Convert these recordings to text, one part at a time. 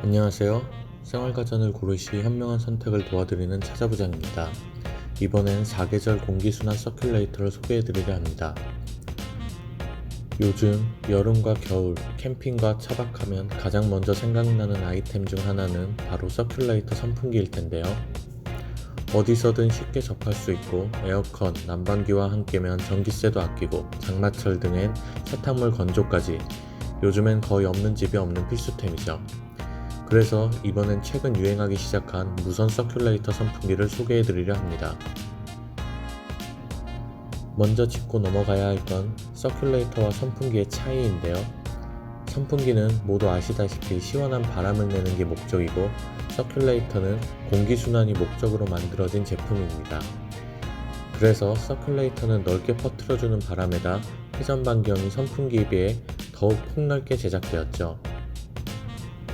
안녕하세요. 생활가전을 고르시 현명한 선택을 도와드리는 찾아부장입니다. 이번엔 사계절 공기순환 서큘레이터를 소개해드리려 합니다. 요즘 여름과 겨울, 캠핑과 차박하면 가장 먼저 생각나는 아이템 중 하나는 바로 서큘레이터 선풍기일 텐데요. 어디서든 쉽게 접할 수 있고 에어컨, 난방기와 함께면 전기세도 아끼고 장마철 등엔 세탁물 건조까지 요즘엔 거의 없는 집이 없는 필수템이죠. 그래서 이번엔 최근 유행하기 시작한 무선 서큘레이터 선풍기를 소개해드리려 합니다. 먼저 짚고 넘어가야 할건 서큘레이터와 선풍기의 차이인데요. 선풍기는 모두 아시다시피 시원한 바람을 내는 게 목적이고 서큘레이터는 공기순환이 목적으로 만들어진 제품입니다. 그래서 서큘레이터는 넓게 퍼뜨려주는 바람에다 회전 반경이 선풍기에 비해 더욱 폭넓게 제작되었죠.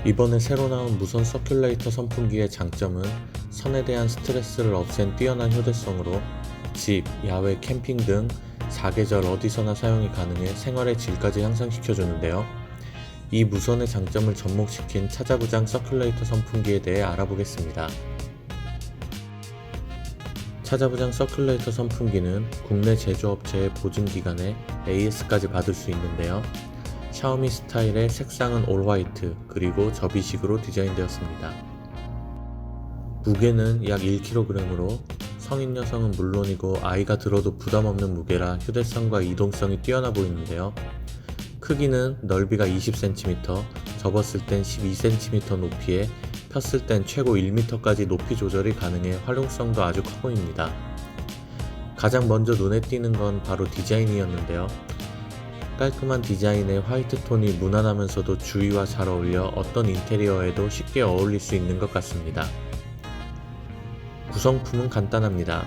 이번에 새로 나온 무선 서큘레이터 선풍기의 장점은 선에 대한 스트레스를 없앤 뛰어난 휴대성으로 집, 야외, 캠핑 등 사계절 어디서나 사용이 가능해 생활의 질까지 향상시켜주는데요. 이 무선의 장점을 접목시킨 찾아부장 서큘레이터 선풍기에 대해 알아보겠습니다. 찾아부장 서큘레이터 선풍기는 국내 제조업체의 보증기간에 AS까지 받을 수 있는데요. 샤오미 스타일의 색상은 올 화이트 그리고 접이식으로 디자인되었습니다. 무게는 약 1kg으로 성인 여성은 물론이고 아이가 들어도 부담 없는 무게라 휴대성과 이동성이 뛰어나 보이는데요. 크기는 넓이가 20cm, 접었을 땐 12cm 높이에 폈을 땐 최고 1m까지 높이 조절이 가능해 활용성도 아주 커 보입니다. 가장 먼저 눈에 띄는 건 바로 디자인이었는데요. 깔끔한 디자인의 화이트 톤이 무난하면서도 주위와 잘 어울려 어떤 인테리어에도 쉽게 어울릴 수 있는 것 같습니다. 구성품은 간단합니다.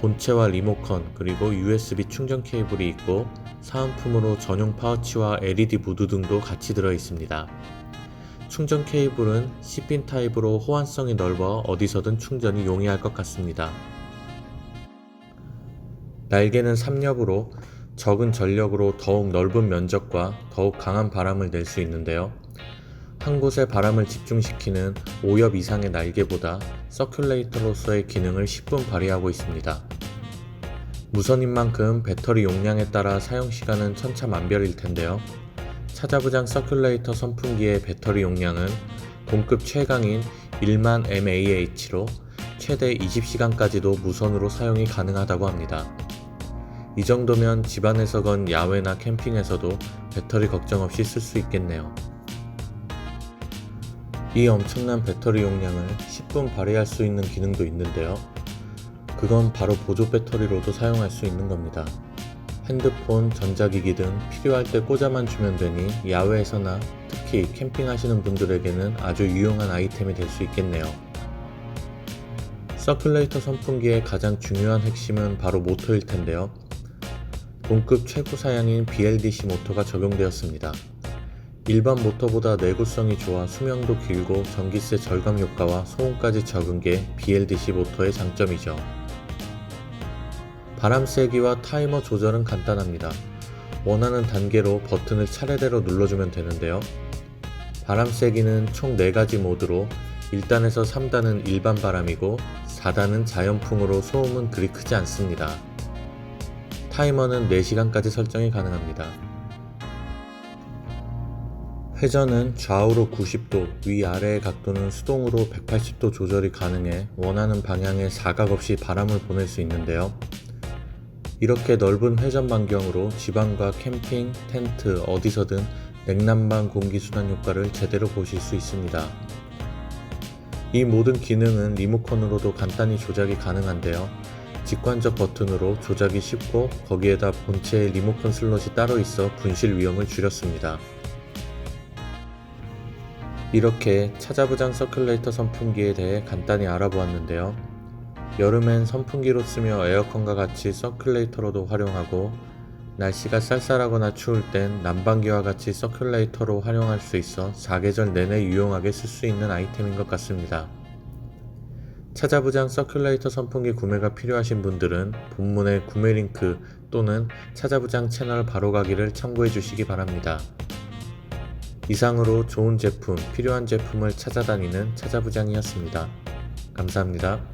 본체와 리모컨 그리고 USB 충전 케이블이 있고 사은품으로 전용 파우치와 LED 무드 등도 같이 들어 있습니다. 충전 케이블은 C핀 타입으로 호환성이 넓어 어디서든 충전이 용이할 것 같습니다. 날개는 3엽으로 적은 전력으로 더욱 넓은 면적과 더욱 강한 바람을 낼 수 있는데요. 한 곳에 바람을 집중시키는 5엽 이상의 날개보다 서큘레이터로서의 기능을 10분 발휘하고 있습니다. 무선인 만큼 배터리 용량에 따라 사용 시간은 천차만별일 텐데요. 찾아부장 서큘레이터 선풍기의 배터리 용량은 동급 최강인 1만 mAh로 최대 20시간까지도 무선으로 사용이 가능하다고 합니다. 이 정도면 집 안에서건 야외나 캠핑에서도 배터리 걱정 없이 쓸 수 있겠네요. 이 엄청난 배터리 용량을 10분 발휘할 수 있는 기능도 있는데요. 그건 바로 보조 배터리로도 사용할 수 있는 겁니다. 핸드폰, 전자기기 등 필요할 때 꽂아만 주면 되니 야외에서나 특히 캠핑하시는 분들에게는 아주 유용한 아이템이 될 수 있겠네요. 서큘레이터 선풍기의 가장 중요한 핵심은 바로 모터일 텐데요. 동급 최고 사양인 BLDC 모터가 적용되었습니다. 일반 모터보다 내구성이 좋아 수명도 길고 전기세 절감 효과와 소음까지 적은 게 BLDC 모터의 장점이죠. 바람 세기와 타이머 조절은 간단합니다. 원하는 단계로 버튼을 차례대로 눌러주면 되는데요. 바람 세기는 총 4가지 모드로 1단에서 3단은 일반 바람이고 4단은 자연풍으로 소음은 그리 크지 않습니다. 타이머는 4시간까지 설정이 가능합니다. 회전은 좌우로 90도, 위아래의 각도는 수동으로 180도 조절이 가능해 원하는 방향에 사각 없이 바람을 보낼 수 있는데요. 이렇게 넓은 회전 반경으로 지방과 캠핑, 텐트, 어디서든 냉난방 공기순환 효과를 제대로 보실 수 있습니다. 이 모든 기능은 리모컨으로도 간단히 조작이 가능한데요. 직관적 버튼으로 조작이 쉽고 거기에다 본체에 리모컨 슬롯이 따로 있어 분실 위험을 줄였습니다. 이렇게 찾아부장 서큘레이터 선풍기에 대해 간단히 알아보았는데요. 여름엔 선풍기로 쓰며 에어컨과 같이 서큘레이터로도 활용하고 날씨가 쌀쌀하거나 추울 땐 난방기와 같이 서큘레이터로 활용할 수 있어 사계절 내내 유용하게 쓸 수 있는 아이템인 것 같습니다. 찾아부장 서큘레이터 선풍기 구매가 필요하신 분들은 본문의 구매 링크 또는 찾아부장 채널 바로가기를 참고해 주시기 바랍니다. 이상으로 좋은 제품, 필요한 제품을 찾아다니는 찾아부장이었습니다. 감사합니다.